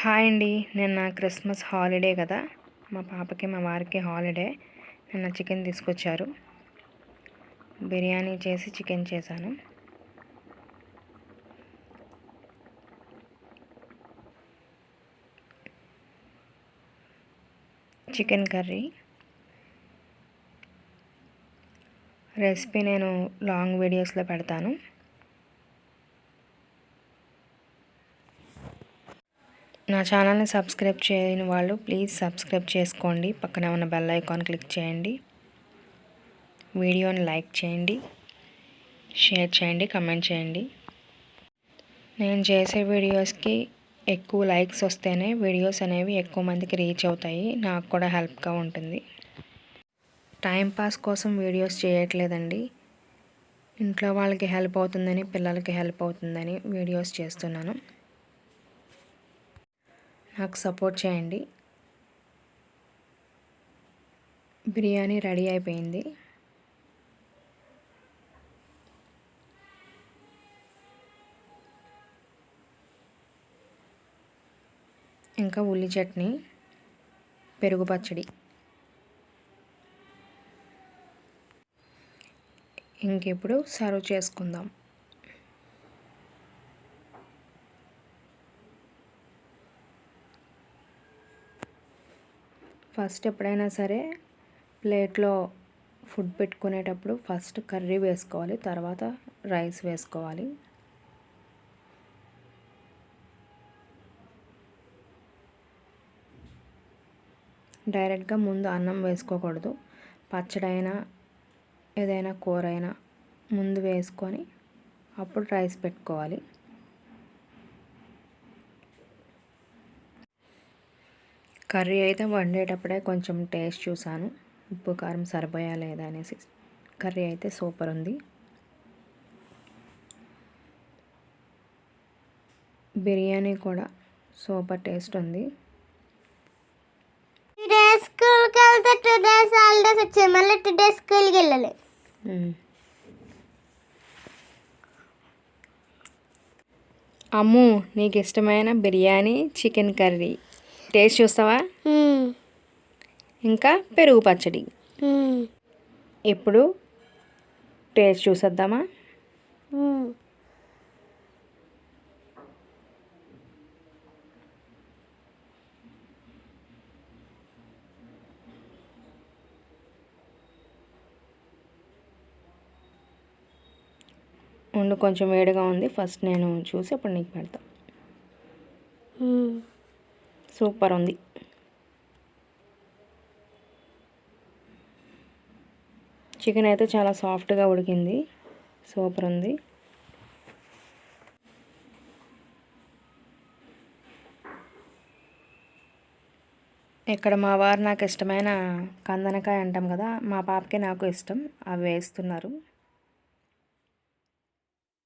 Hi అండి. నిన్న Christmas holiday కదా. మా పాపకి మా వారికి హాలిడే. నిన్న చికెన్ తీసుకొచ్చారు. బిర్యానీ చేసి చికెన్ చేశాను. Chicken curry. రెసిపీ నేను లాంగ్ వీడియోస్లో పెడతాను. నా ఛానల్ని సబ్స్క్రైబ్ చేయని వాళ్ళు ప్లీజ్ సబ్స్క్రైబ్ చేసుకోండి. పక్కనే ఉన్న బెల్ ఐకాన్ క్లిక్ చేయండి. వీడియోని లైక్ చేయండి. షేర్ చేయండి. కమెంట్ చేయండి. నేను చేసే వీడియోస్కి ఎక్కువ లైక్స్ వస్తేనే వీడియోస్ అనేవి ఎక్కువ మందికి రీచ్ అవుతాయి. నాకు కూడా హెల్ప్గా ఉంటుంది. టైంపాస్ కోసం వీడియోస్ చేయట్లేదండి. ఇంట్లో వాళ్ళకి హెల్ప్ అవుతుందని పిల్లలకి హెల్ప్ అవుతుందని వీడియోస్ చేస్తున్నాను. నాకు సపోర్ట్ చేయండి. బిర్యానీ రెడీ అయిపోయింది. ఇంకా ఉల్లి చట్నీ పెరుగు పచ్చడి. ఇంకెప్పుడు సర్వ్ చేసుకుందాం. ఫస్ట్ ఎప్పుడైనా సరే ప్లేట్లో ఫుడ్ పెట్టుకునేటప్పుడు ఫస్ట్ కర్రీ వేసుకోవాలి తర్వాత రైస్ వేసుకోవాలి. డైరెక్ట్గా ముందు అన్నం వేసుకోకూడదు. పచ్చడైనా ఏదైనా కూర అయినా ముందు వేసుకొని అప్పుడు రైస్ పెట్టుకోవాలి. కర్రీ అయితే వండేటప్పుడే కొంచెం టేస్ట్ చూసాను ఉప్పు కారం సరిపోయా లేదా అనేసి. కర్రీ అయితే సూపర్ ఉంది. బిర్యానీ కూడా సూపర్ టేస్ట్ ఉంది. స్కూల్కి వెళ్తే టూ డేస్ హాలిడేస్ వచ్చాయి మళ్ళీ టూ డేస్ స్కూల్కి వెళ్ళాలి. అమ్ము నీకు ఇష్టమైన బిర్యానీ చికెన్ కర్రీ. టేస్ట్ చూస్తావా? ఇంకా పెరుగు పచ్చడి. ఇప్పుడు టేస్ట్ చూసేద్దామా? ఉండు కొంచెం వేడిగా ఉంది. ఫస్ట్ నేను చూసి అప్పుడు నీకు పెడతా. సూపర్ ఉంది. చికెన్ అయితే చాలా సాఫ్ట్గా ఉడికింది. సూపర్ ఉంది. ఇక్కడ మా వారు నాకు ఇష్టమైన కందనకాయ అంటాం కదా మా పాపకి నాకు ఇష్టం. అవి వేస్తున్నారు.